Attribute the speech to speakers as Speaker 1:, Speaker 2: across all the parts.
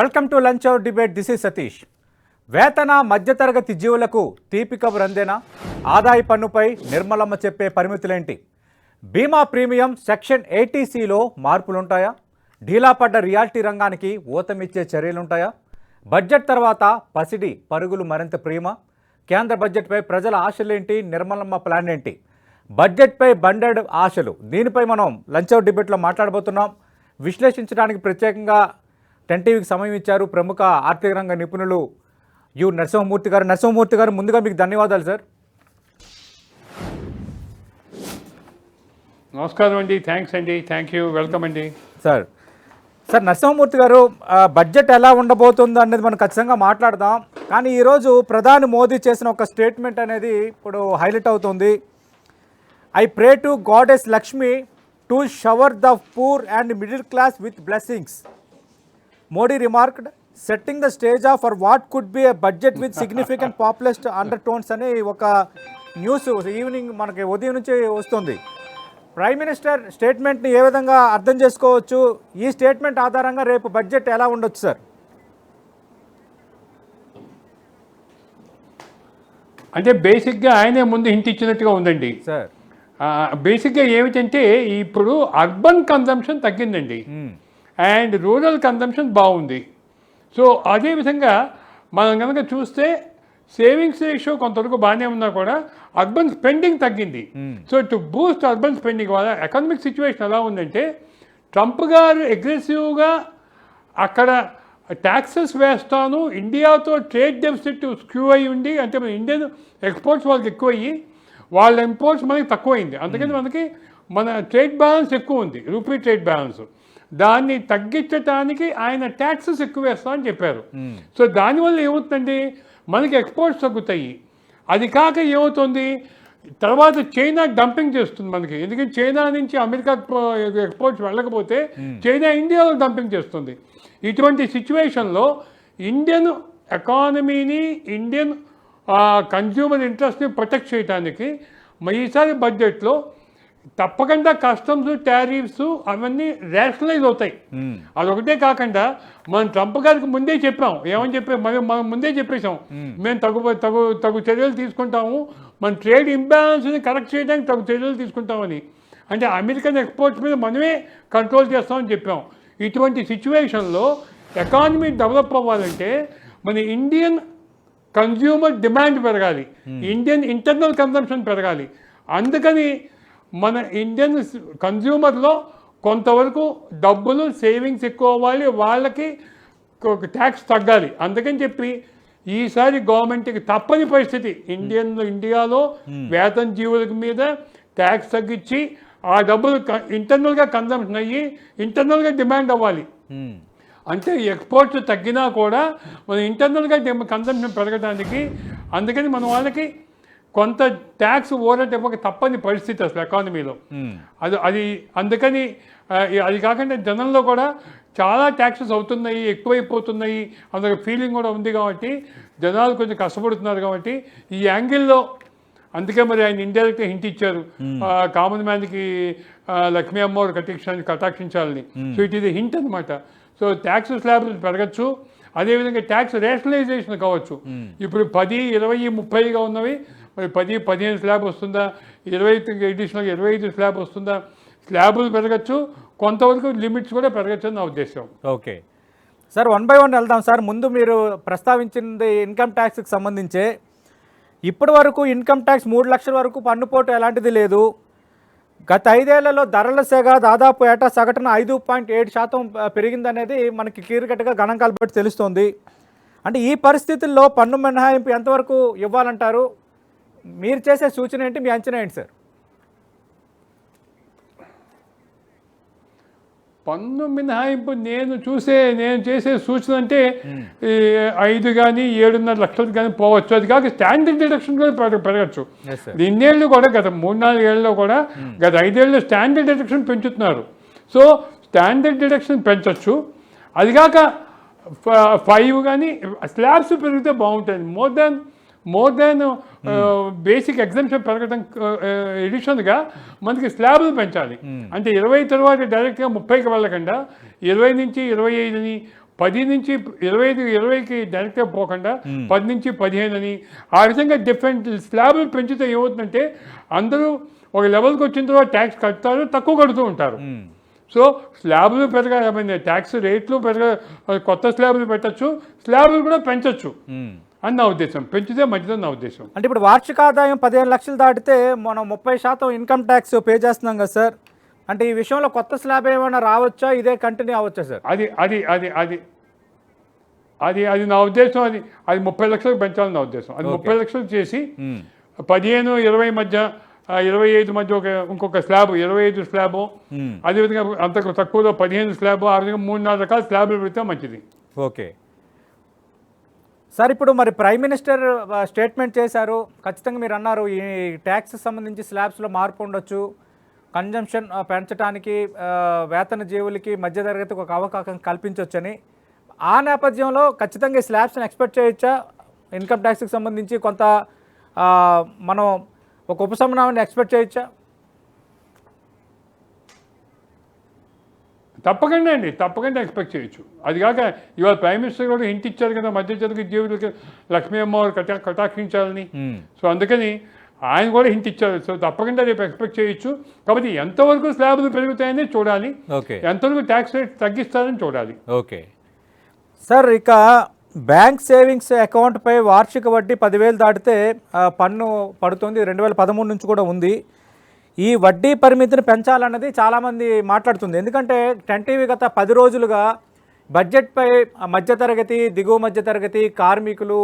Speaker 1: Welcome to lunch hour debate. This is Satish. వేతన మధ్యతరగతి జీవులకు తీపి కబురు అందేనా? ఆదాయ పన్నుపై నిర్మలమ్మ చెప్పే పరిమితులేంటి? బీమా ప్రీమియం సెక్షన్ ఎయిటీసీలో మార్పులుంటాయా? ఢీలా పడ్డ రంగానికి ఊతమిచ్చే చర్యలుంటాయా? బడ్జెట్ తర్వాత పసిడి పరుగులు మరింత ప్రియమా కేంద్ర బడ్జెట్పై ప్రజల ఆశలేంటి? నిర్మలమ్మ ప్లాన్ ఏంటి బడ్జెట్పై బండెడ్ ఆశలు. దీనిపై మనం లంచ్ అవర్ డిబేట్లో మాట్లాడబోతున్నాం. విశ్లేషించడానికి ప్రత్యేకంగా టెన్ టీవీకి సమయం ఇచ్చారు ప్రముఖ ఆర్థిక రంగ నిపుణులు యు నరసింహమూర్తి గారు. నరసింహమూర్తి గారు ముందుగా మీకు ధన్యవాదాలు సార్.
Speaker 2: నమస్కారం అండి. థ్యాంక్స్ అండి. Thank you. వెల్కమ్ అండి.
Speaker 1: Sir sir Narasimhamurthy garu budget ఎలా ఉండబోతుందో అనేది మనం ఖచ్చితంగా మాట్లాడదాం. కానీ ఈరోజు ప్రధాని మోదీ చేసిన ఒక స్టేట్మెంట్ అనేది ఇప్పుడు హైలైట్ అవుతుంది. I pray to goddess Lakshmi to shower the poor and middle class with blessings. Modi remarked setting the stage of for what could be a budget with significant populist undertones అని ఒక news evening మనకి ఉదయం నుంచి వస్తుంది. Prime minister స్టేట్మెంట్ని ఏ విధంగా అర్థం చేసుకోవచ్చు? ఈ స్టేట్మెంట్ ఆధారంగా రేపు బడ్జెట్ ఎలా ఉండొచ్చు సార్
Speaker 2: అంటే బేసిక్గా ఆయనే ముందు హింట్ ఇచ్చినట్టుగా ఉందండి.
Speaker 1: సార్
Speaker 2: బేసిక్గా ఏమిటంటే ఇప్పుడు అర్బన్ కన్జంప్షన్ తగ్గిందండి. అండ్ రూరల్ కన్జంప్షన్ బాగుంది. సో అదేవిధంగా మనం కనుక చూస్తే సేవింగ్స్ రేషియో కొంతవరకు బాగానే ఉన్నా కూడా అర్బన్ స్పెండింగ్ తగ్గింది. So to boost urban spending వల్ల ఎకనామిక్ సిచ్యువేషన్ ఎలా ఉందంటే ట్రంప్ గారు అగ్రెసివ్గా అక్కడ ట్యాక్సెస్ వేస్తాను ఇండియాతో ట్రేడ్ డెఫిసిట్ స్క్యూ అయి ఉండి అంటే మన ఇండియన్ ఎక్స్పోర్ట్స్ వాళ్ళకి ఎక్కువ అయ్యి వాళ్ళ ఇంపోర్ట్స్ మనకి తక్కువైంది. అందుకని మనకి మన ట్రేడ్ బ్యాలెన్స్ ఎక్కువ ఉంది రూపీ ట్రేడ్ బ్యాలెన్స్. దాన్ని తగ్గించడానికి ఆయన ట్యాక్సెస్ ఎక్కువ వేస్తా అని చెప్పారు. సో దానివల్ల ఏమవుతుందండి? మనకి ఎక్స్పోర్ట్స్ తగ్గుతాయి. అది కాక ఏమవుతుంది? తర్వాత చైనా డంపింగ్ చేస్తుంది మనకి. ఎందుకంటే చైనా నుంచి అమెరికా ఎక్స్పోర్ట్స్ వెళ్ళకపోతే చైనా ఇండియాలో డంపింగ్ చేస్తుంది. ఇటువంటి సిచ్యువేషన్లో ఇండియన్ ఎకానమీని ఇండియన్ కన్జ్యూమర్ ఇంట్రెస్ట్ని ప్రొటెక్ట్ చేయడానికి ఈసారి బడ్జెట్లో తప్పకుండా కస్టమ్స్ టారిఫ్స్ అవన్నీ రేషనలైజ్ అవుతాయి. అదొకటే కాకుండా మనం ట్రంప్ గారికి ముందే చెప్పాం. ఏమని చెప్పాం? మనం మనం ముందే చెప్పేశాం. మేము. తగు తగు తగు చర్యలు తీసుకుంటాము. మన ట్రేడ్ ఇంబ్యాలెన్స్ని కరెక్ట్ చేయడానికి తగు చర్యలు తీసుకుంటామని. అంటే అమెరికన్ ఎక్స్పోర్ట్స్ మీద మనమే కంట్రోల్ చేస్తామని చెప్పాం. ఇటువంటి సిచ్యువేషన్లో ఎకానమీ డెవలప్ అవ్వాలంటే మన ఇండియన్ కన్జ్యూమర్ డిమాండ్ పెరగాలి. ఇండియన్ ఇంటర్నల్ కన్సంప్షన్ పెరగాలి. అందుకని మన ఇండియన్ కన్జ్యూమర్లో కొంతవరకు డబ్బులు సేవింగ్స్ ఎక్కువ అవ్వాలి వాళ్ళకి ట్యాక్స్ తగ్గాలి. అందుకని చెప్పి ఈసారి గవర్నమెంట్కి తప్పని పరిస్థితి. ఇండియన్ ఇండియాలో వేతన జీవుల మీద ట్యాక్స్ తగ్గించి ఆ డబ్బులు ఇంటర్నల్గా కన్సంప్షన్ అయ్యి ఇంటర్నల్గా డిమాండ్ అవ్వాలి. అంటే ఎక్స్పోర్ట్స్ తగ్గినా కూడా మన ఇంటర్నల్గా కన్సంప్షన్ పెరగడానికి అందుకని మన వాళ్ళకి కొంత ట్యాక్స్ ఓరట్ ఇవ్వక తప్పని పరిస్థితి అసలు ఎకానమీలో అది అది అందుకని అది కాకుండా జనంలో కూడా చాలా ట్యాక్సెస్ అవుతున్నాయి ఎక్కువైపోతున్నాయి అందులో ఫీలింగ్ కూడా ఉంది కాబట్టి జనాలు కొంచెం కష్టపడుతున్నారు కాబట్టి ఈ యాంగిల్లో అందుకే మరి ఆయన ఇండైరెక్ట్గా హింట్ ఇచ్చారు. కామన్ మ్యాన్కి లక్ష్మీ అమ్మవారు కటాక్ష కటాక్షించాలని. సో ఇట్ ఇది హింట్ అనమాట సో ట్యాక్స్ స్లాబ్లు పెరగచ్చు. అదేవిధంగా ట్యాక్స్ రేషనలైజేషన్ కావచ్చు. ఇప్పుడు పది ఇరవై ముప్పైగా ఉన్నవి మరి పది పదిహేను స్లాబ్ వస్తుందా? ఇరవై ఎడిషనల్ ఇరవై ఐదు స్లాబ్ వస్తుందా? స్లాబులు పెరగచ్చు కొంతవరకు లిమిట్స్ కూడా పెరగచ్చు అని నా ఉద్దేశం.
Speaker 1: Okay. Sir one by one వెళ్దాం సార్. ముందు మీరు ప్రస్తావించింది ఇన్కమ్ ట్యాక్స్కి సంబంధించే. ఇప్పటి వరకు ఇన్కమ్ ట్యాక్స్ మూడు లక్షల వరకు పన్నుపోటు ఎలాంటిది లేదు. గత ఐదేళ్ళలో ధరల సేగ దాదాపు ఏటా సగటున ఐదు పాయింట్ ఏడు శాతం పెరిగిందనేది మనకి క్లియర్ కట్గా గణాంకాలు బట్టి తెలుస్తోంది. అంటే ఈ పరిస్థితుల్లో పన్ను మినహాయింపు ఎంతవరకు ఇవ్వాలంటారు? మీరు చేసే సూచన ఏంటి? మీ అంచనా ఏంటి సార్?
Speaker 2: పన్ను మినహాయింపు నేను చూసే నేను చేసే సూచన అంటే ఈ ఐదు కానీ ఏడున్నర లక్షలు కానీ పోవచ్చు. అది కాక స్టాండర్డ్ డిడక్షన్ కూడా పెరగ- పెరగచ్చు. ఇన్నేళ్ళు కూడా గత మూడు నాలుగు ఏళ్ళలో కూడా గత ఐదేళ్ళు స్టాండర్డ్ డిడక్షన్ పెంచుతున్నారు. సో స్టాండర్డ్ డిడక్షన్ పెంచవచ్చు అది కాక ఫైవ్ కానీ స్లాబ్స్ పెరిగితే బాగుంటుంది. More than more than basic exemption పెరగడం ఎడిషన్గా మనకి స్లాబ్లు పెంచాలి. అంటే ఇరవై తర్వాత డైరెక్ట్గా ముప్పైకి వెళ్ళకుండా ఇరవై నుంచి ఇరవై ఐదుని పది నుంచి ఇరవై ఐదు ఇరవైకి డైరెక్ట్గా పోకుండా పది నుంచి పదిహేను అని ఆ విధంగా డిఫరెంట్ స్లాబ్లు పెంచితే ఏమవుతుందంటే అందరూ ఒక లెవెల్కి వచ్చిన తర్వాత ట్యాక్స్ కడతారు తక్కువ కడుతూ ఉంటారు.
Speaker 1: మ్మ్.
Speaker 2: సో స్లాబ్లు పెరగా ఐ మీన్ ట్యాక్స్ రేట్లు పెరగ కొత్త స్లాబ్లు పెట్టచ్చు స్లాబ్లు కూడా పెంచొచ్చు. అని నా ఉద్దేశం. పెంచితే మంచిదని నా ఉద్దేశం.
Speaker 1: అంటే ఇప్పుడు వార్షిక ఆదాయం పదిహేను లక్షలు దాటితే మనం ముప్పై శాతం ఇన్కమ్ ట్యాక్స్ పే చేస్తున్నాం కదా సార్. అంటే ఈ విషయంలో కొత్త స్లాబ్ ఏమైనా రావచ్చా? ఇదే కంటిన్యూ అవ్వచ్చా సార్?
Speaker 2: అది అది అది అది. అది అది నా ఉద్దేశం. అది అది ముప్పై లక్షలకు పెంచాలని నా ఉద్దేశం. అది ముప్పై లక్షలు చేసి. పదిహేను ఇరవై మధ్య ఇరవై ఐదు మధ్య ఒక ఇంకొక స్లాబ్ ఇరవై ఐదు స్లాబు. అదేవిధంగా అంత తక్కువలో పదిహేను స్లాబ్ ఆ విధంగా మూడు నాలుగు రకాల స్లాబ్లు పెడితే మంచిది.
Speaker 1: ఓకే. సార్ ఇప్పుడు మరి ప్రైమ్ మినిస్టర్ స్టేట్మెంట్ చేశారు. ఖచ్చితంగా మీరు అన్నారు ఈ ట్యాక్స్ సంబంధించి స్లాబ్స్లో మార్పు ఉండొచ్చు. కన్జంప్షన్ పెంచడానికి వేతన జీవులకి మధ్యతరగతికి ఒక అవకాశం కల్పించవచ్చని ఆ నేపథ్యంలో ఖచ్చితంగా ఈ స్లాబ్స్ని ఎక్స్పెక్ట్ చేయొచ్చా? ఇన్కమ్ ట్యాక్స్కి సంబంధించి కొంత మనం ఒక ఉపశమనాన్ని ఎక్స్పెక్ట్ చేయొచ్చా?
Speaker 2: తప్పకుండా అండి తప్పకుండా ఎక్స్పెక్ట్ చేయొచ్చు. అది కాక ఇవాళ ప్రైమ్ మినిస్టర్ కూడా హింట్ ఇచ్చారు కదా మధ్య తరగతి జీవులకి లక్ష్మీ అమ్మవారు కటా కటాక్షించాలని. సో అందుకని ఆయన కూడా హింట్ ఇచ్చారు. సో తప్పకుండా రేపు ఎక్స్పెక్ట్ చేయొచ్చు. కాబట్టి ఎంతవరకు స్లాబ్లు పెరుగుతాయని చూడాలి.
Speaker 1: ఓకే.
Speaker 2: ఎంతవరకు ట్యాక్స్ రేట్ తగ్గిస్తారని చూడాలి.
Speaker 1: ఓకే. సార్ ఇక బ్యాంక్ సేవింగ్స్ అకౌంట్పై వార్షిక వడ్డీ పదివేలు దాటితే పన్ను పడుతుంది. రెండు వేల పదమూడు నుంచి కూడా ఉంది. ఈ వడ్డీ పరిమితిని పెంచాలన్నది చాలామంది మాట్లాడుతుంది. ఎందుకంటే టెన్ టీవీ గత పది రోజులుగా బడ్జెట్పై మధ్యతరగతి దిగువ మధ్యతరగతి కార్మికులు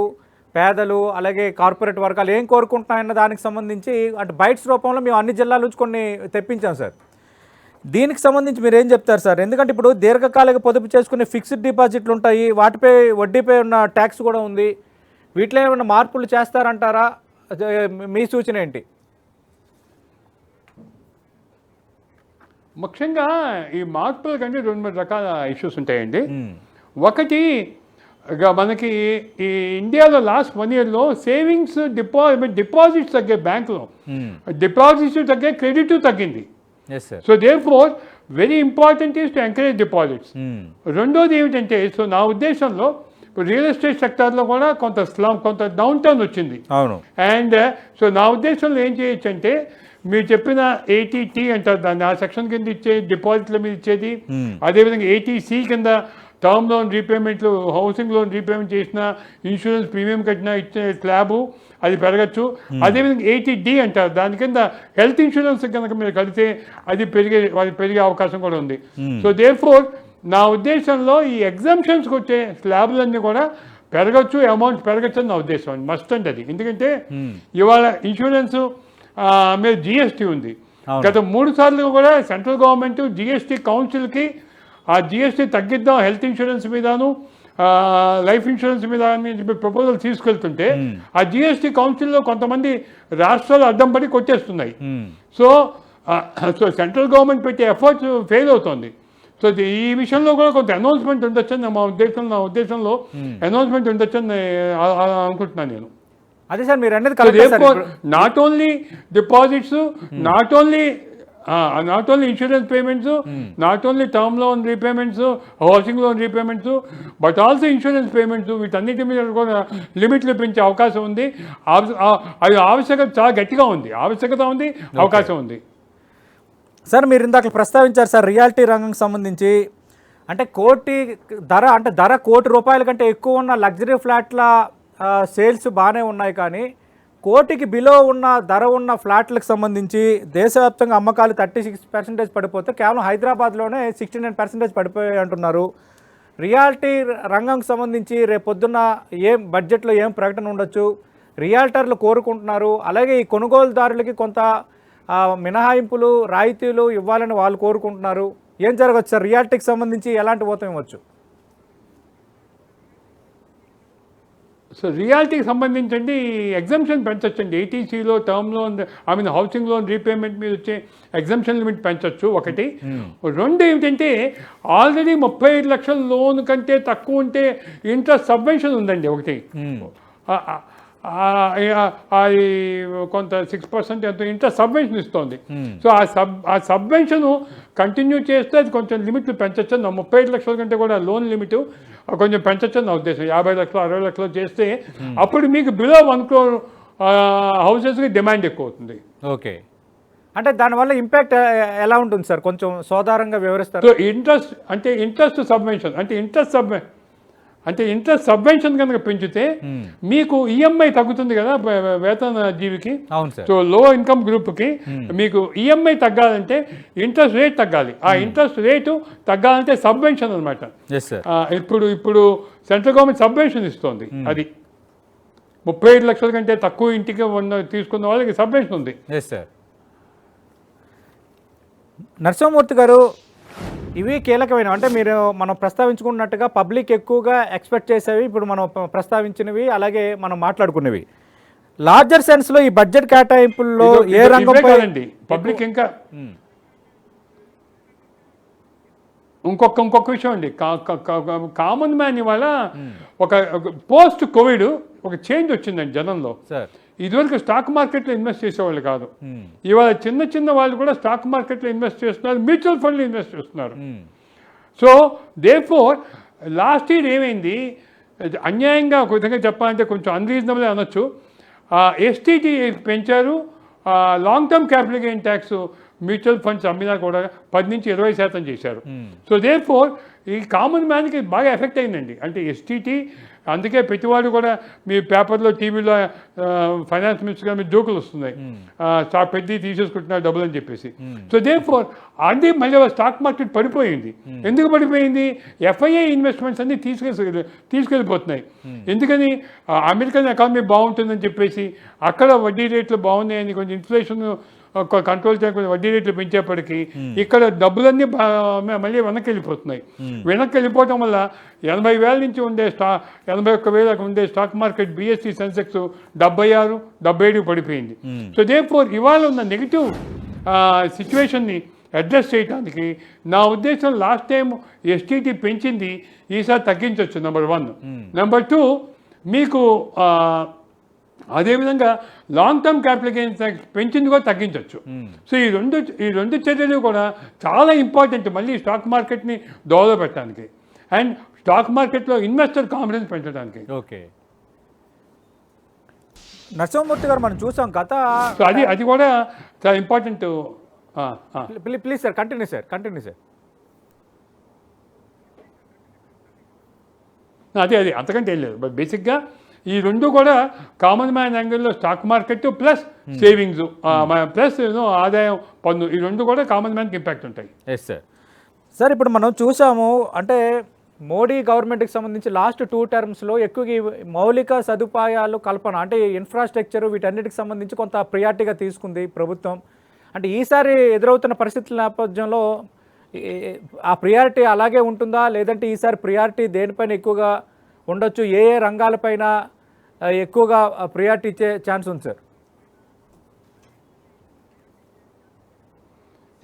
Speaker 1: పేదలు అలాగే కార్పొరేట్ వర్గాలు ఏం కోరుకుంటున్నాయన్న దానికి సంబంధించి అంటే బైట్స్ రూపంలో మేము అన్ని జిల్లాల నుంచి కొన్ని తెప్పించాం సార్. దీనికి సంబంధించి మీరు ఏం చెప్తారు సార్? ఎందుకంటే ఇప్పుడు దీర్ఘకాలిక పొదుపు చేసుకునే ఫిక్స్డ్ డిపాజిట్లు ఉంటాయి. వాటిపై వడ్డీపై ఉన్న ట్యాక్స్ కూడా ఉంది. వీటిలో ఏమైనా మార్పులు చేస్తారంటారా? మీ సూచన ఏంటి?
Speaker 2: ముఖ్యంగా ఈ మార్పుల కంటే రెండు మూడు రకాల ఇష్యూస్ ఉంటాయండి. ఒకటి ఇక మనకి ఈ ఇండియాలో లాస్ట్ వన్ ఇయర్లో సేవింగ్స్ డిపాజిట్ డిపాజిట్స్ తగ్గే బ్యాంకులో. డిపాజిట్స్ తగ్గే క్రెడిట్ తగ్గింది. So therefore very important is to encourage deposits రెండోది ఏమిటంటే సో నా ఉద్దేశంలో ఇప్పుడు రియల్ ఎస్టేట్ సెక్టార్లో కూడా కొంత స్లామ్ కొంత డౌన్ టర్న్ వచ్చింది.
Speaker 1: అవును.
Speaker 2: అండ్ సో నా ఉద్దేశంలో ఏం చేయొచ్చు అంటే మీరు చెప్పిన ఏటీటీ అంటారు దాన్ని ఆ సెక్షన్ కింద ఇచ్చే డిపాజిట్ల మీద ఇచ్చేది. అదేవిధంగా ఏటీసీ కింద టర్మ్ లోన్ రీపేమెంట్లు హౌసింగ్ లోన్ రీపేమెంట్ చేసిన ఇన్సూరెన్స్ ప్రీమియం కట్టిన ఇచ్చే స్లాబు అది పెరగచ్చు. అదేవిధంగా ఎయిటీ డి అంటారు దాని కింద హెల్త్ ఇన్సూరెన్స్ కనుక మీరు కడితే అది పెరిగే అది పెరిగే అవకాశం కూడా ఉంది. సో ఫోర్ నా ఉద్దేశంలో ఈ ఎగ్జామ్షన్స్కి వచ్చే స్లాబ్లన్నీ కూడా పెరగచ్చు అమౌంట్ పెరగచ్చు అని నా ఉద్దేశం. మస్ట్ అండి అది ఎందుకంటే ఇవాళ ఇన్సూరెన్స్ మీద జిఎస్టీ ఉంది. గత మూడు సార్లు కూడా సెంట్రల్ గవర్నమెంట్ జిఎస్టీ కౌన్సిల్కి ఆ జిఎస్టీ తగ్గిద్దాం హెల్త్ ఇన్సూరెన్స్ మీదను లైఫ్ ఇన్సూరెన్స్ మీద అని చెప్పి ప్రపోజల్ తీసుకెళ్తుంటే ఆ జిఎస్టీ కౌన్సిల్లో కొంతమంది రాష్ట్రాలు అడ్డం పడి కొట్టేస్తున్నాయి. సో సో సెంట్రల్ గవర్నమెంట్ పెట్టే ఎఫర్ట్స్ ఫెయిల్ అవుతుంది. సో ఈ విషయంలో కూడా కొంత అనౌన్స్మెంట్ ఉండొచ్చని మా ఉద్దేశం నా ఉద్దేశంలో అనౌన్స్మెంట్ ఉండొచ్చని అనుకుంటున్నాను నేను.
Speaker 1: అదే సార్ మీరు అనేది
Speaker 2: not only deposits not only not only insurance payments not only term loan repayments housing loan repayments but also insurance payments వీటన్నిటి మీద కూడా లిమిట్లు పెంచే అవకాశం ఉంది. అది ఆవశ్యకత చాలా గట్టిగా ఉంది. ఆవశ్యకత ఉంది అవకాశం ఉంది.
Speaker 1: సార్ మీరు ఇందాక ప్రస్తావించారు సార్ రియాలిటీ రంగంకి సంబంధించి. అంటే కోటి ధర అంటే ధర కోటి రూపాయల కంటే ఎక్కువ ఉన్న లగ్జరీ ఫ్లాట్ల సేల్స్ బాగానే ఉన్నాయి కానీ కోటికి బిలో ఉన్న ధర ఉన్న ఫ్లాట్లకు సంబంధించి దేశవ్యాప్తంగా అమ్మకాలు థర్టీ సిక్స్ పర్సెంటేజ్ పడిపోతే కేవలం హైదరాబాద్లోనే సిక్స్టీ నైన్ పర్సెంటేజ్ పడిపోయాయి అంటున్నారు. రియాలిటీ రంగంకి సంబంధించి రేపు పొద్దున్న ఏం బడ్జెట్లో ఏం ప్రకటన ఉండొచ్చు? రియాల్టర్లు కోరుకుంటున్నారు. అలాగే ఈ కొనుగోలుదారులకి కొంత మినహాయింపులు రాయితీలు ఇవ్వాలని వాళ్ళు కోరుకుంటున్నారు. ఏం జరగచ్చు సార్? రియాలిటీకి సంబంధించి ఎలాంటి ఓతం ఇవ్వచ్చు?
Speaker 2: సో రియాలిటీకి సంబంధించండి ఎగ్జామ్షన్ పెంచొచ్చండి. ఏటీసీలో term loan I mean housing loan repayment మీద వచ్చే ఎగ్జామ్షన్ లిమిట్ పెంచొచ్చు ఒకటి. రెండు ఏమిటంటే ఆల్రెడీ ముప్పై ఐదు లక్షల లోన్ కంటే తక్కువ ఉంటే ఇంట్రెస్ట్ సబ్వెన్షన్ ఉందండి ఒకటి. ఆ- అది కొంత సిక్స్ పర్సెంట్ ఎంతో ఇంట్రెస్ట్ సబ్వెన్షన్ ఇస్తుంది. సో ఆ సబ్ ఆ సబ్వెన్షన్ కంటిన్యూ చేస్తే అది కొంచెం లిమిట్లు పెంచచ్చు. నా ముప్పై ఐదు లక్షల కంటే కూడా లోన్ లిమిట్ కొంచెం పెంచచ్చు నా ఉద్దేశం. యాభై లక్షలు అరవై లక్షలు చేస్తే అప్పుడు మీకు బిలో వన్ క్రోర్ హౌసెస్కి డిమాండ్ ఎక్కువ అవుతుంది
Speaker 1: ఓకే. అంటే దానివల్ల ఇంపాక్ట్ ఎలా ఉంటుంది సార్? కొంచెం సోదారంగా వివరిస్తారు?
Speaker 2: సో ఇంట్రెస్ట్ అంటే ఇంట్రెస్ట్ సబ్వెన్షన్ అంటే ఇంట్రెస్ట్ సబ్ అంటే ఇంట్రెస్ట్ సబ్వెన్షన్ కనుక పెంచితే మీకు ఈఎంఐ తగ్గుతుంది కదా వేతన జీవికి?
Speaker 1: అవును సార్.
Speaker 2: సో లో ఇన్కమ్ గ్రూప్కి మీకు ఈఎంఐ తగ్గాలంటే ఇంట్రెస్ట్ రేట్ తగ్గాలి. ఆ ఇంట్రెస్ట్ రేటు తగ్గాలంటే సబ్వెన్షన్ అనమాట ఇప్పుడు ఇప్పుడు సెంట్రల్ గవర్నమెంట్ సబ్వెన్షన్ ఇస్తుంది. అది ముప్పై ఐదు లక్షల కంటే తక్కువ ఇంటికి ఉన్న తీసుకున్న వాళ్ళకి సబ్వెన్షన్ ఉంది.
Speaker 1: నరసింహమూర్తి గారు ఇవి కీలకమైన అంటే మీరు మనం ప్రస్తావించుకున్నట్టుగా పబ్లిక్ ఎక్కువగా ఎక్స్పెక్ట్ చేసేవి ఇప్పుడు మనం ప్రస్తావించినవి అలాగే మనం మాట్లాడుకున్నవి లార్జర్ సెన్స్లో ఈ బడ్జెట్ కేటాయింపుల్లో ఏ
Speaker 2: కాదండి. పబ్లిక్ ఇంకా ఇంకొక ఇంకొక విషయం అండి. కామన్ మ్యాన్ ఇవాళ ఒక పోస్ట్ కోవిడ్ ఒక చేంజ్ వచ్చిందండి జనంలో.
Speaker 1: సార్.
Speaker 2: ఇదివరకు స్టాక్ మార్కెట్లో ఇన్వెస్ట్ చేసేవాళ్ళు కాదు. ఇవాళ చిన్న చిన్న వాళ్ళు కూడా స్టాక్ మార్కెట్లో ఇన్వెస్ట్ చేస్తున్నారు మ్యూచువల్ ఫండ్లో ఇన్వెస్ట్ చేస్తున్నారు. So they four last year ఏమైంది? అన్యాయంగా ఒక విధంగా చెప్పాలంటే కొంచెం అన్రీజనబుల్ అనొచ్చు. ఎస్టీటీ పెంచారు. Long term capital gain tax mutual funds అమ్మినా కూడా పది నుంచి ఇరవై శాతం చేశారు. సో దే ఫోర్ ఈ కామన్ మ్యాన్కి బాగా ఎఫెక్ట్ అయిందండి. అంటే ఎస్టీటీ అందుకే ప్రతివాడు కూడా మీ పేపర్లో టీవీలో ఫైనాన్స్ మినిస్టర్ గారు మీ జోకులు వస్తున్నాయి. స్టాక్ పెట్టి తీసేసుకుంటున్నారు డబ్బులు అని చెప్పేసి. సో దే ఫోర్ అది మళ్ళీ స్టాక్ మార్కెట్ పడిపోయింది. ఎందుకు పడిపోయింది? ఎఫ్ఐఐ ఇన్వెస్ట్మెంట్స్ అన్ని తీసుకెళ్ళి తీసుకెళ్ళిపోతున్నాయి. ఎందుకని? అమెరికన్ ఎకానమీ బాగుంటుందని చెప్పేసి అక్కడ వడ్డీ రేట్లు బాగున్నాయని కొంచెం ఇన్ఫ్లేషన్ కంట్రోల్ చేయకుండా వడ్డీ రేట్లు పెంచేప్పటికీ ఇక్కడ డబ్బులన్నీ మళ్ళీ వెనక్కి వెళ్ళిపోతున్నాయి వెనక్కి వెళ్ళిపోవటం వల్ల ఎనభై వేల నుంచి ఉండే స్టా ఎనభై ఒక్క వేలకు ఉండే స్టాక్ మార్కెట్ బిఎస్సి సెన్సెక్స్ డెబ్బై ఆరు డెబ్బై ఏడు పడిపోయింది. సో దే ఫోర్ ఇవాళ ఉన్న నెగిటివ్ సిచ్యువేషన్ని అడ్రస్ చేయడానికి నా ఉద్దేశం లాస్ట్ టైం ఎస్టీటీ పెంచింది ఈసారి తగ్గించవచ్చు నెంబర్ వన్ నెంబర్ టూ మీకు అదేవిధంగా long term capital gains tax పెంచింది కూడా తగ్గించవచ్చు సో ఈ రెండు ఈ రెండు చర్యలు కూడా చాలా ఇంపార్టెంట్ మళ్ళీ స్టాక్ మార్కెట్ని డెవలప్ పెట్టడానికి. అండ్ స్టాక్ మార్కెట్లో ఇన్వెస్టర్ కాన్ఫిడెన్స్ పెంచడానికి.
Speaker 1: ఓకే. నరసింహమూర్తి గారు మనం చూసాం గత
Speaker 2: అది అది కూడా చాలా important
Speaker 1: please please sir continue sir continue sir
Speaker 2: అదే అదే అంతకంటే ఏం లేదు. బట్ బేసిక్గా ఈ రెండు కూడా కామన్ మ్యాన్ యాంగిల్లో stock market plus savings plus ఆదాయం పన్ను. ఈ రెండు కూడా కామన్ మ్యాన్కి ఇంపాక్ట్ ఉంటాయి.
Speaker 1: ఎస్ సార్ సార్ ఇప్పుడు మనం చూసాము అంటే మోడీ గవర్నమెంట్కి సంబంధించి లాస్ట్ టూ టర్మ్స్లో ఎక్కువగా మౌలిక సదుపాయాలు కల్పన అంటే ఇన్ఫ్రాస్ట్రక్చర్ వీటన్నిటికి సంబంధించి కొంత ప్రియారిటీగా తీసుకుంది ప్రభుత్వం. అంటే ఈసారి ఎదురవుతున్న పరిస్థితుల నేపథ్యంలో ఆ ప్రియారిటీ అలాగే ఉంటుందా? లేదంటే ఈసారి ప్రియారిటీ దేనిపైన ఎక్కువగా ఉండొచ్చు? ఏ ఏ రంగాలపైన ఎక్కువగా ప్రియారిటీ ఇచ్చే ఛాన్స్ ఉంది సార్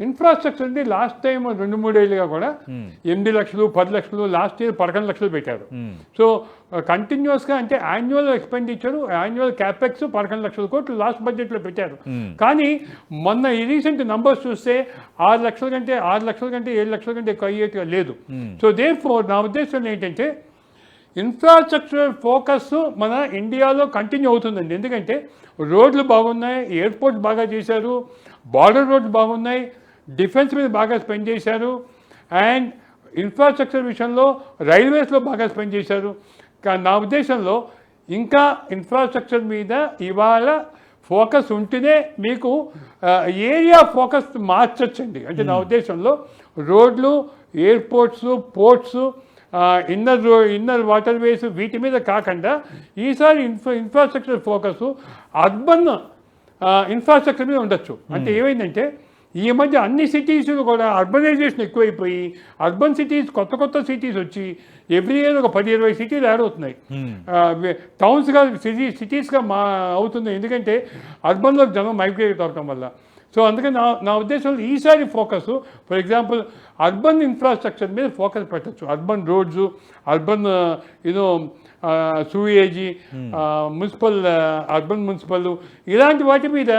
Speaker 2: ఇన్ఫ్రాస్ట్రక్చర్ ఉంది. లాస్ట్ టైం రెండు మూడేళ్ళుగా కూడా ఎనిమిది లక్షలు పది లక్షలు లాస్ట్ ఇయర్ పదకొండు లక్షలు పెట్టారు. సో కంటిన్యూస్గా అంటే యాన్యువల్ ఎక్స్పెండిచర్ యాన్యువల్ క్యాపెక్స్ పదకొండు లక్షల కోట్లు లాస్ట్ బడ్జెట్లో పెట్టారు. కానీ మొన్న ఈ రీసెంట్ నంబర్స్ చూస్తే ఆరు లక్షల కంటే ఆరు లక్షల కంటే ఏడు లక్షల కంటే ఎక్కువ అయ్యేట్టుగా లేదు. సో దే ఫోర్ నా ఉద్దేశం ఏంటంటే ఇన్ఫ్రాస్ట్రక్చర్ ఫోకస్ మన ఇండియాలో కంటిన్యూ అవుతుందండి. ఎందుకంటే రోడ్లు బాగున్నాయి ఎయిర్పోర్ట్ బాగా చేశారు బార్డర్ రోడ్లు బాగున్నాయి డిఫెన్స్ మీద బాగా స్పెండ్ చేశారు అండ్ ఇన్ఫ్రాస్ట్రక్చర్ విషయంలో రైల్వేస్లో బాగా స్పెండ్ చేశారు. కానీ నా ఉద్దేశంలో ఇంకా ఇన్ఫ్రాస్ట్రక్చర్ మీద ఇవాళ ఫోకస్ ఉంటేనే మీకు ఏరియా ఫోకస్ మార్చొచ్చండి. అంటే నా ఉద్దేశంలో రోడ్లు airports ports inner inner waterways వీటి మీద కాకుండా ఈసారి infra infrastructure focus urban infrastructure మీద ఉండొచ్చు. అంటే ఏమైందంటే ఈ మధ్య అన్ని సిటీస్ కూడా అర్బనైజేషన్ ఎక్కువైపోయి అర్బన్ సిటీస్ కొత్త కొత్త సిటీస్ వచ్చి ఎవ్రీ ఇయర్ ఒక పది ఇరవై సిటీలు యాడ్ అవుతున్నాయి. టౌన్స్గా సిటీ సిటీస్గా మా అవుతుంది ఎందుకంటే అర్బన్లో జనం మైగ్రేట్ అవటం వల్ల. సో అందుకని నా నా ఉద్దేశంలో ఈసారి focus for example urban infrastructure మీద ఫోకస్ పెట్టచ్చు. Urban roads urban you know sewage municipal urban municipal ఇలాంటి వాటి మీద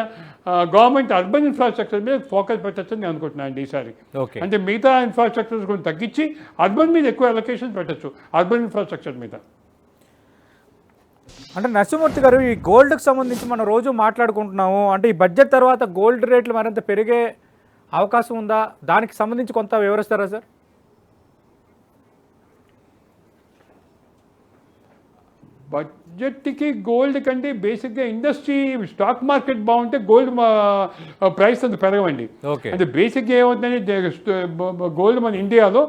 Speaker 2: గవర్నమెంట్ అర్బన్ ఇన్ఫ్రాస్ట్రక్చర్ మీద ఫోకస్ పెట్టచ్చు నేను అనుకుంటున్నాను అండి ఈసారి
Speaker 1: ఓకే
Speaker 2: అంటే మిగతా ఇన్ఫ్రాస్ట్రక్చర్ కొంచెం తగ్గించి అర్బన్ మీద ఎక్కువ అలొకేషన్ పెట్టచ్చు. అర్బన్ ఇన్ఫ్రాస్ట్రక్చర్ మీద.
Speaker 1: అంటే నరసింహమూర్తి గారు ఈ గోల్డ్కి సంబంధించి మనం రోజు మాట్లాడుకుంటున్నాము. అంటే ఈ బడ్జెట్ తర్వాత గోల్డ్ రేట్లు మరింత పెరిగే అవకాశం ఉందా? దానికి సంబంధించి కొంత వివరిస్తారా సార్?
Speaker 2: బడ్జెట్కి గోల్డ్ కంటే బేసిక్గా ఇండస్ట్రీ స్టాక్ మార్కెట్ బాగుంటే గోల్డ్ ప్రైస్ అంత పెరగవండి.
Speaker 1: ఓకే.
Speaker 2: అంటే బేసిక్గా ఏమవుతుందంటే గోల్డ్ మన ఇండియాలో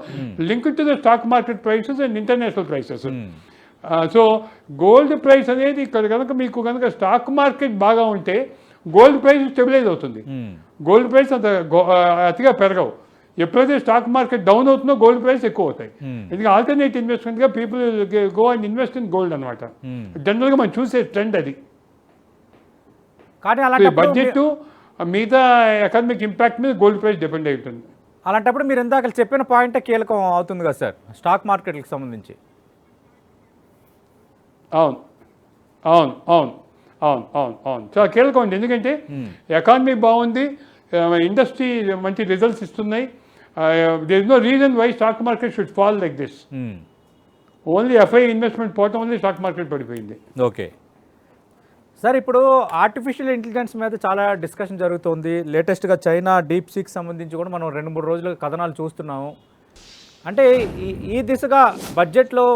Speaker 2: link to the stock market prices and international prices so gold price అనేది ఇక్కడ కనుక మీకు కనుక స్టాక్ మార్కెట్ బాగా ఉంటే గోల్డ్ ప్రైస్ స్టెబిలైజ్ అవుతుంది. గోల్డ్ ప్రైస్ అంత అతిగా పెరగవు. ఎప్పుడైతే స్టాక్ మార్కెట్ డౌన్ అవుతుందో గోల్డ్ ప్రైస్ ఎక్కువ అవుతాయి. ఎందుకంటే alternate ఇన్వెస్ట్మెంట్గా people go and invest in gold అనమాట జనరల్గా మనం చూసే ట్రెండ్ అది.
Speaker 1: కానీ
Speaker 2: బడ్జెట్ మిగతా ఎకనామిక్ ఇంపాక్ట్ మీద గోల్డ్ ప్రైస్ డిపెండ్ అయి ఉంటుంది
Speaker 1: అలాంటప్పుడు మీరు ఇందాక చెప్పిన పాయింటే కీలకం అవుతుంది కదా సార్? స్టాక్ మార్కెట్కి సంబంధించి.
Speaker 2: అవును. అవును అవును అవును అవును అవును. చాలా కీలకం అండి ఎందుకంటే ఎకానమీ బాగుంది ఇండస్ట్రీ మంచి రిజల్ట్స్ ఇస్తున్నాయి. There is no reason why stock market should fall like this. Only FI investment పోవటం వల్ల స్టాక్ మార్కెట్ పడిపోయింది.
Speaker 1: ఓకే. సార్ ఇప్పుడు ఆర్టిఫిషియల్ ఇంటెలిజెన్స్ మీద చాలా డిస్కషన్ జరుగుతోంది. లేటెస్ట్గా చైనా డీప్ సీక్ సంబంధించి కూడా మనం రెండు మూడు రోజులు కథనాలు చూస్తున్నాము. అంటే ఈ ఈ దిశగా బడ్జెట్లో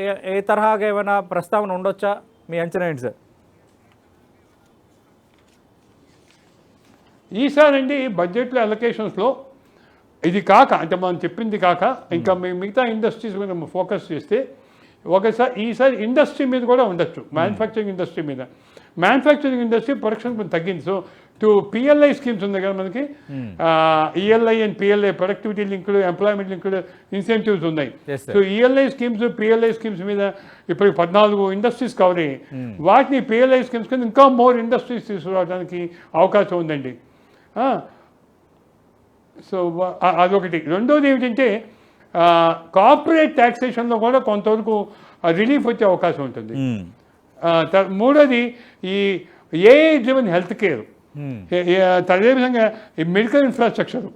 Speaker 1: ఏ- తరహాగా ఏమైనా ప్రస్తావన ఉండొచ్చా? మీ అంచనా ఏంటి సార్?
Speaker 2: ఈసారి అండి బడ్జెట్లో అలొకేషన్స్లో ఇది కాక అంటే మనం చెప్పింది కాక ఇంకా మీ- మిగతా ఇండస్ట్రీస్ మీద ఫోకస్ చేస్తే ఒకసారి ఈసారి ఇండస్ట్రీ మీద కూడా ఉండొచ్చు మ్యానుఫ్యాక్చరింగ్ ఇండస్ట్రీ మీద. మ్యానుఫ్యాక్చరింగ్ ఇండస్ట్రీ ప్రొడక్షన్ కొంచెం తగ్గింది. సో టూ పిఎల్ఐ స్కీమ్స్ ఉంది కదా మనకి. ELI and PLI productivity linked employment linked incentives ఉన్నాయి. So ELI schemes PLI schemes మీద ఇప్పుడు పద్నాలుగు ఇండస్ట్రీస్ కవర్ అయ్యాయి. వాటిని పిఎల్ఐ స్కీమ్స్ కింద ఇంకా మోర్ ఇండస్ట్రీస్ తీసుకురావడానికి అవకాశం ఉందండి. సో అదొకటి. రెండోది ఏమిటంటే కార్పొరేట్ ట్యాక్సేషన్లో కూడా కొంతవరకు రిలీఫ్ వచ్చే అవకాశం ఉంటుంది. త- మూడోది ఈ ఏఐ డ్రివెన్ హెల్త్ కేర్ అదేవిధంగా ఈ medical infrastructure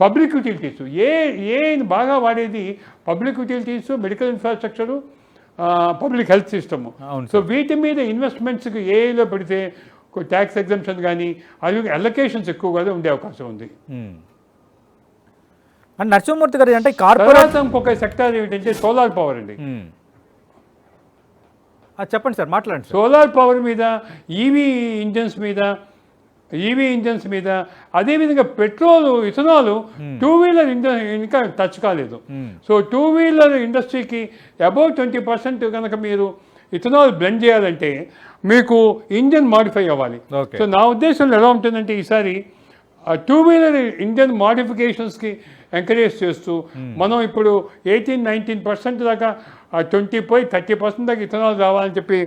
Speaker 2: public utilities A ఏఐని బాగా వాడేది public utilities medical infrastructure public health system so వీటి మీద ఇన్వెస్ట్మెంట్స్కి ఏఐలో పెడితే ట్యాక్స్ ఎగ్జామ్షన్ కానీ అది అలొకేషన్స్ ఎక్కువగా ఉండే అవకాశం ఉంది.
Speaker 1: అండ్ నరసింహమూర్తి గారు అంటే కార్పొరేట్
Speaker 2: ఇంకొక సెక్టార్ ఏమిటంటే సోలార్ పవర్ అండి.
Speaker 1: చెప్పండి సార్ మాట్లాడండి
Speaker 2: సోలార్ పవర్ మీద ఈవీ ఇంజన్స్ మీద ఈవీ ఇంజన్స్ మీద అదేవిధంగా petrol ethanol two wheeler engine ఇంకా టచ్ కాలేదు. సో టూ వీలర్ ఇండస్ట్రీకి అబౌవ్ ట్వంటీ పర్సెంట్ కనుక మీరు ఇథనాల్ బ్లెండ్ చేయాలంటే మీకు ఇంజన్ మాడిఫై అవ్వాలి. సో నా ఉద్దేశంలో ఎలా ఉంటుందంటే ఈసారి టూ వీలర్ ఇంజన్ మాడిఫికేషన్స్కి ఎంకరేజ్ చేస్తూ మనం ఇప్పుడు ఎయిటీన్ నైన్టీన్ పర్సెంట్ దాకా ట్వంటీ పోయి థర్టీ పర్సెంట్ దాకా ఇథనాల్ రావాలని చెప్పి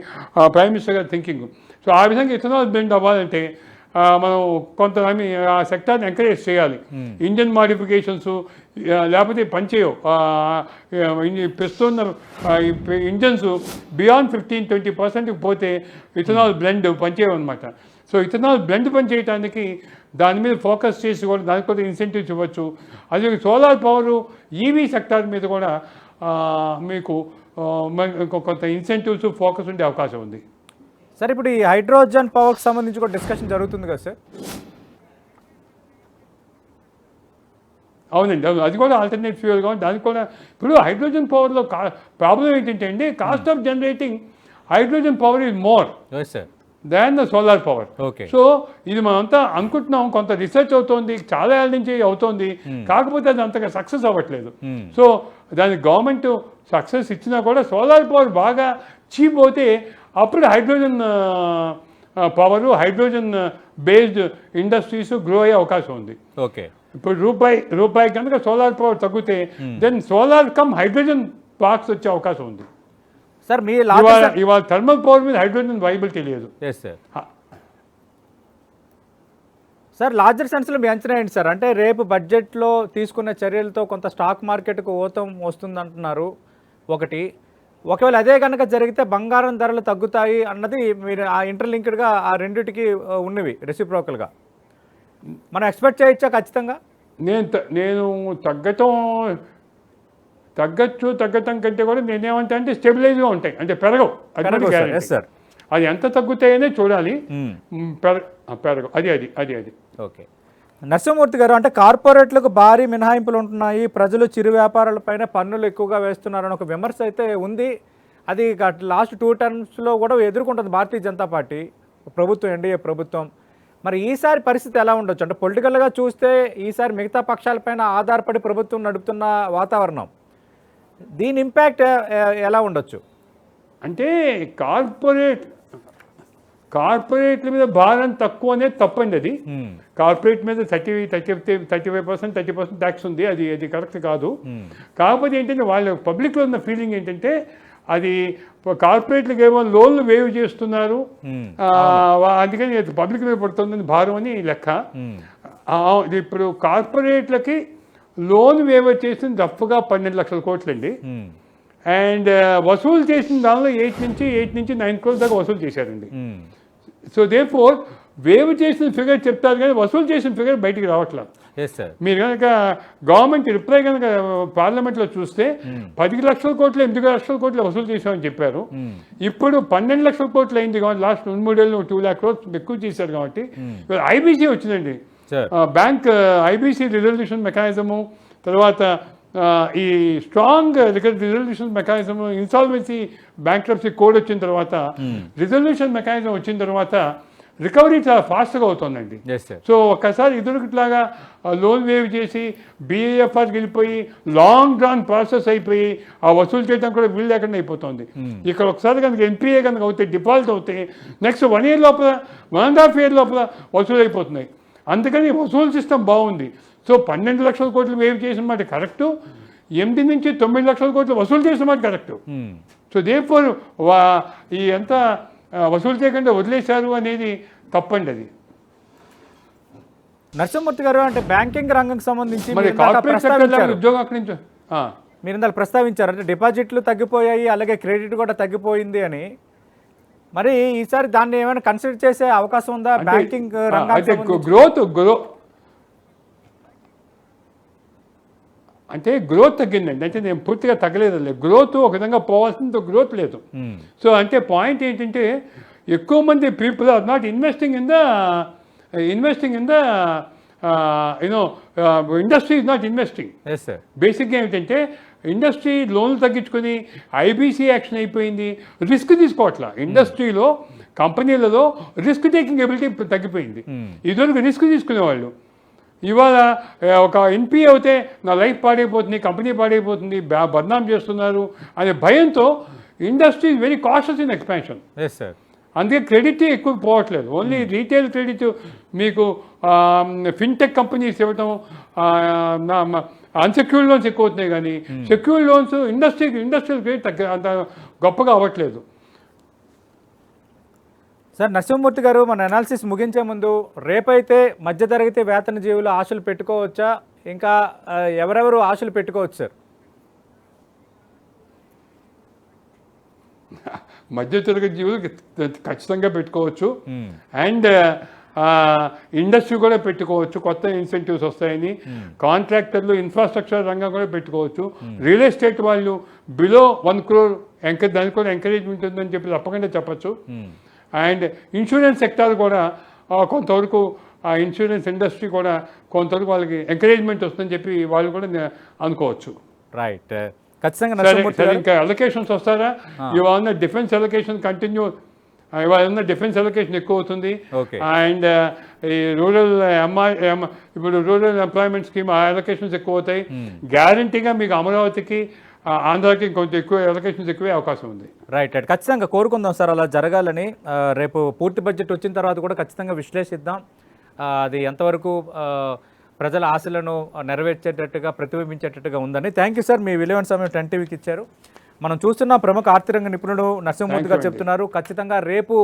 Speaker 2: ప్రైమ్ మినిస్టర్ గారి థింకింగ్ సో ఆ విధంగా ఇథనాల్ బ్లెండ్ అవ్వాలంటే మనం కొంత ఆ సెక్టార్ని ఎంకరేజ్ చేయాలి. ఇంజన్ మాడిఫికేషన్స్ లేకపోతే పనిచేయవు. ప్రస్తున్న ఇంజన్స్ బియాండ్ ఫిఫ్టీన్ ట్వంటీ పర్సెంట్కి పోతే ఇథనాల్ బ్లెండ్ పనిచేయవు అనమాట సో ఇథనాల్ బ్లెండ్ పని చేయడానికి దాని మీద ఫోకస్ చేసి కూడా దానికి కూడా ఇన్సెంటివ్స్ ఇవ్వచ్చు. అదే సోలార్ పవర్ ఈవీ సెక్టార్ మీద కూడా మీకు కొంత ఇన్సెంటివ్స్ ఫోకస్ ఉండే అవకాశం ఉంది.
Speaker 1: సార్ ఇప్పుడు ఈ హైడ్రోజన్ పవర్కి సంబంధించి కూడా డిస్కషన్ జరుగుతుంది కదా సార్?
Speaker 2: అవునండి అవును. అది కూడా ఆల్టర్నేట్ ఫ్యూయల్గా ఉంది దానికి కూడా ఇప్పుడు హైడ్రోజన్ పవర్లో కా ప్రాబ్లం ఏంటంటే అండి cost of generating hydrogen power is more
Speaker 1: yes sir
Speaker 2: than the solar power
Speaker 1: okay
Speaker 2: so ఇది మనంతా అనుకుంటున్నాం. కొంత రీసెర్చ్ అవుతోంది చాలా ఏళ్ళ నుంచి అవుతోంది. కాకపోతే అది అంతగా సక్సెస్ అవ్వట్లేదు. సో దానికి గవర్నమెంట్ సక్సెస్ ఇచ్చినా కూడా సోలార్ పవర్ బాగా చీప్ అవుతే అప్పుడు hydrogen power hydrogen based industries grow అయ్యే అవకాశం ఉంది.
Speaker 1: ఓకే.
Speaker 2: ఇప్పుడు రూపాయి రూపాయి కనుక సోలార్ పవర్ తగ్గితే then solar cum hydrogen parks వచ్చే అవకాశం ఉంది.
Speaker 1: సార్ మీ
Speaker 2: ఇవాళ ఇవాళ థర్మల్ పవర్ మీద హైడ్రోజన్ వైబిలిటీ లేదు.
Speaker 1: ఎస్ సార్ సార్ లార్జర్ సెన్స్లో మీ అంచనా ఏంటి సార్? అంటే రేపు బడ్జెట్లో తీసుకున్న చర్యలతో కొంత స్టాక్ మార్కెట్కు ఊతం వస్తుందంటున్నారు ఒకటి. ఒకవేళ అదే కనుక జరిగితే బంగారం ధరలు తగ్గుతాయి అన్నది మీరు ఆ ఇంటర్లింక్డ్గా ఆ రెండిటికి ఉన్నవి రెసిప్రోకల్గా మనం ఎక్స్పెక్ట్ చేయొచ్చా ఖచ్చితంగా?
Speaker 2: నేను నేను తగ్గటం తగ్గచ్చు తగ్గటం కంటే కూడా నేనేమంటా అంటే స్టెబిలైజ్గా ఉంటాయి. అంటే పెరగవు. అది
Speaker 1: సార్.
Speaker 2: అది ఎంత తగ్గుతాయనే చూడాలి. మ్, పెర ఆ, పెరగవు. అది అది అది అది.
Speaker 1: ఓకే నరసింహమూర్తి గారు అంటే కార్పొరేట్లకు భారీ మినహాయింపులు ఉంటున్నాయి. ప్రజలు చిరు వ్యాపారాలపైన పన్నులు ఎక్కువగా వేస్తున్నారని ఒక విమర్శ అయితే ఉంది. అది లాస్ట్ టూ టర్మ్స్లో కూడా ఎదుర్కొంటుంది భారతీయ జనతా పార్టీ ప్రభుత్వం ఎన్డీఏ ప్రభుత్వం. మరి ఈసారి పరిస్థితి ఎలా ఉండొచ్చు? అంటే పొలిటికల్గా చూస్తే ఈసారి మిగతా పక్షాలపైన ఆధారపడి ప్రభుత్వం నడుపుతున్న వాతావరణం దీని ఇంపాక్ట్ ఎలా ఉండొచ్చు?
Speaker 2: అంటే కార్పొరేట్ కార్పొరేట్ల మీద భారం తక్కువ అనేది తప్పండి అది. కార్పొరేట్ మీద thirty thirty thirty five percent thirty percent tax ఉంది. అది అది కరెక్ట్ కాదు. కాకపోతే ఏంటంటే వాళ్ళ పబ్లిక్లో ఉన్న ఫీలింగ్ ఏంటంటే అది కార్పొరేట్లకు ఏమో లోన్లు వేవ్ చేస్తున్నారు. అందుకని పబ్లిక్ మీద పడుతుందని భారం అని లెక్క. ఇప్పుడు కార్పొరేట్లకి లోన్ వేవ్ చేసింది రఫ్గా పన్నెండు లక్షల కోట్లండి. అండ్ వసూలు చేసిన దానిలో ఎయిట్ నుంచి ఎయిట్ నుంచి నైన్ క్రోర్స్ దాకా వసూలు చేశారండి. సో దే ఫోర్ వేవ్ చేసిన ఫిగర్ చెప్తారు కానీ వసూలు చేసిన ఫిగర్ బయటికి రావట్లేదు. మీరు కనుక గవర్నమెంట్ రిప్లై కనుక పార్లమెంట్లో చూస్తే పది లక్షల కోట్లు ఎనిమిది లక్షల కోట్లు వసూలు చేశామని చెప్పారు. ఇప్పుడు పన్నెండు లక్షల కోట్లు అయింది కాబట్టి లాస్ట్ రెండు మూడేళ్ళు టూ ల్యాక్ క్రోర్స్ ఎక్కువ చేశారు కాబట్టి ఐబీసీ వచ్చిందండి.
Speaker 1: Sir
Speaker 2: bank IBC resolution mechanism తర్వాత ఈ strong resolution mechanism insolvency bankruptcy code వచ్చిన తర్వాత రిజల్యూషన్ మెకానిజం వచ్చిన తర్వాత రికవరీ చాలా ఫాస్ట్గా అవుతుందండి. సో ఒక్కసారి ఇదివరకుట్లాగా లోన్ వేవ్ చేసి బీఏఎఫ్ఆర్కి వెళ్ళిపోయి లాంగ్ డ్రాన్ ప్రాసెస్ అయిపోయి ఆ వసూలు చేయడం కూడా వీలు లేకుండా అయిపోతుంది. ఇక్కడ ఒకసారి కనుక ఎన్పిఏ కనుక అవుతే డిఫాల్ట్ అవుతే నెక్స్ట్ వన్ ఇయర్ లోపల వన్ అండ్ హాఫ్ ఇయర్ లోపల వసూలు అయిపోతున్నాయి అందుకని వసూలు సిస్టమ్ బాగుంది. సో పన్నెండు లక్షల కోట్లు వేవ్ చేసిన మాట కరెక్టు. ఎనిమిది నుంచి తొమ్మిది లక్షల కోట్లు వసూలు చేసిన మాట కరెక్టు. సో దేఫోర్ వా ఈ ఎంత వసూలు చేయకుండా వదిలేశారు అనేది తప్పండి అది.
Speaker 1: నరసింహమూర్తి గారు అంటే బ్యాంకింగ్ రంగంకి సంబంధించి
Speaker 2: ఉద్యోగం అక్కడి నుంచి? ఆ,
Speaker 1: మీరు ఇందాక ప్రస్తావించారు. అంటే డిపాజిట్లు తగ్గిపోయాయి అలాగే క్రెడిట్ కూడా తగ్గిపోయింది అని. మరి ఈసారి దాన్ని ఏమైనా కన్సిడర్ చేసే అవకాశం ఉందా బ్యాంకింగ్ సంబంధించి?
Speaker 2: గ్రోత్ గ్రో అంటే గ్రోత్ తగ్గిందండి. అంటే నేను పూర్తిగా తగ్గలేదు గ్రోత్ ఒక విధంగా పోవాల్సింది గ్రోత్ లేదు.
Speaker 1: మ్మ్.
Speaker 2: సో అంటే పాయింట్ ఏంటంటే ఎక్కువ మంది people are not investing in the investing in the you know industry is not investing. బేసిక్గా ఏంటంటే ఇండస్ట్రీ లోన్లు తగ్గించుకొని ఐబీసీ యాక్షన్ అయిపోయింది. రిస్క్ తీసుకోవట్లా. ఇండస్ట్రీలో కంపెనీలలో రిస్క్ టేకింగ్ ఎబిలిటీ తగ్గిపోయింది. ఇదివరకు రిస్క్ తీసుకునేవాళ్ళు. ఇవాళ ఒక ఎన్పీ అవుతే నా లైఫ్ పాడైపోతుంది కంపెనీ పాడైపోతుంది బద్నాం చేస్తున్నారు అనే భయంతో industry very cautious in expansion
Speaker 1: yes sir
Speaker 2: అందుకే క్రెడిట్ ఎక్కువ పోవట్లేదు. ఓన్లీ రీటైల్ క్రెడిట్ మీకు ఫిన్టెక్ కంపెనీస్ ఇవ్వటం అన్సెక్యూర్డ్ లోన్స్ ఎక్కువ అవుతున్నాయి కానీ secured loans industry industrial credit తగ్గ అంత గొప్పగా అవ్వట్లేదు.
Speaker 1: సార్ నరసింహమూర్తి గారు మన అనాలిసిస్ ముగించే ముందు రేపైతే మధ్యతరగతి వేతన జీవులు ఆశలు పెట్టుకోవచ్చా? ఇంకా ఎవరెవరు ఆశలు పెట్టుకోవచ్చు సార్?
Speaker 2: మధ్యతరగతి జీవులు ఖచ్చితంగా పెట్టుకోవచ్చు. అండ్ ఇండస్ట్రీ కూడా పెట్టుకోవచ్చు. కొత్త ఇన్సెంటివ్స్ వస్తాయని. కాంట్రాక్టర్లు ఇన్ఫ్రాస్ట్రక్చర్ రంగం కూడా పెట్టుకోవచ్చు. రియల్ ఎస్టేట్ వాళ్ళు బిలో వన్ క్రోర్ ఎంకరేజ్ దానికి కూడా ఎంకరేజ్మెంట్ ఉందని చెప్పి తప్పకుండా చెప్పచ్చు. అండ్ ఇన్సూరెన్స్ సెక్టార్ కూడా కొంతవరకు ఆ ఇన్సూరెన్స్ ఇండస్ట్రీ కూడా కొంతవరకు వాళ్ళకి ఎంకరేజ్మెంట్ వస్తుందని చెప్పి వాళ్ళు కూడా అనుకోవచ్చు.
Speaker 1: రైట్. ఖచ్చితంగా
Speaker 2: ఇంకా అలొకేషన్స్ వస్తారా? ఇవాళ డిఫెన్స్ అలొకేషన్ కంటిన్యూ ఇవాళ డిఫెన్స్ అలొకేషన్ ఎక్కువ అవుతుంది. అండ్ ఈ రూరల్ ఎంఐ ఇప్పుడు రూరల్ ఎంప్లాయ్మెంట్ స్కీమ్ ఆ అలొకేషన్స్ ఎక్కువ అవుతాయి గ్యారంటీగా మీకు అమరావతికి ఆంధ్రాకి కొంచెం ఎక్కువ అలొకేషన్స్ ఎక్కువే అవకాశం ఉంది.
Speaker 1: రైట్ రైట్ ఖచ్చితంగా కోరుకుందాం సార్ అలా జరగాలని. రేపు పూర్తి బడ్జెట్ వచ్చిన తర్వాత కూడా ఖచ్చితంగా విశ్లేషిద్దాం. అది ఎంతవరకు ప్రజల ఆశలను నెరవేర్చేటట్టుగా ప్రతిబింబించేటట్టుగా ఉందని. థ్యాంక్ యూ సార్ మీ విలువైన సమయం టెన్ టీవీకి ఇచ్చారు. మనం చూస్తున్న ప్రముఖ ఆర్థిక రంగ నిపుణుడు నరసింహమూర్తి గారు చెప్తున్నారు. ఖచ్చితంగా రేపు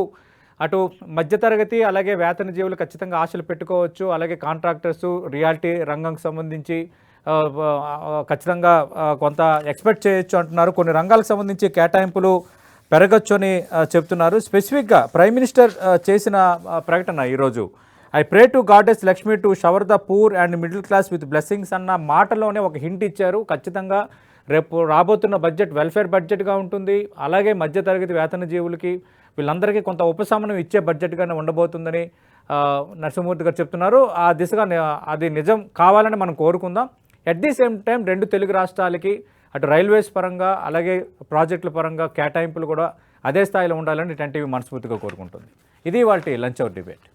Speaker 1: అటు మధ్యతరగతి అలాగే వేతన జీవులు ఖచ్చితంగా ఆశలు పెట్టుకోవచ్చు. అలాగే కాంట్రాక్టర్స్ రియాలిటీ రంగంకి సంబంధించి ఖచ్చితంగా కొంత ఎక్స్పెక్ట్ చేయొచ్చు అంటున్నారు. కొన్ని రంగాలకు సంబంధించి కేటాయింపులు పెరగచ్చు అని చెప్తున్నారు. స్పెసిఫిక్గా ప్రైమ్ మినిస్టర్ చేసిన ప్రకటన ఈరోజు. I pray to goddess Lakshmi to shower the poor and middle class with blessings అన్న మాటలోనే ఒక హింట్ ఇచ్చారు. ఖచ్చితంగా రేపు రాబోతున్న బడ్జెట్ వెల్ఫేర్ బడ్జెట్గా ఉంటుంది. అలాగే మధ్యతరగతి వేతన జీవులకి వీళ్ళందరికీ కొంత ఉపశమనం ఇచ్చే బడ్జెట్గానే ఉండబోతుందని నరసింహమూర్తి గారు చెప్తున్నారు. ఆ దిశగా అది నిజం కావాలని మనం కోరుకుందాం. ఎట్ ది సేమ్ టైం రెండు తెలుగు రాష్ట్రాలకి అటు రైల్వేస్ పరంగా అలాగే ప్రాజెక్టుల పరంగా కేటాయింపులు కూడా అదే స్థాయిలో ఉండాలని టెన్ టీవీ మనస్ఫూర్తిగా కోరుకుంటుంది. ఇది వాళ్ళ లంచ్ అవర్ డిబేట్.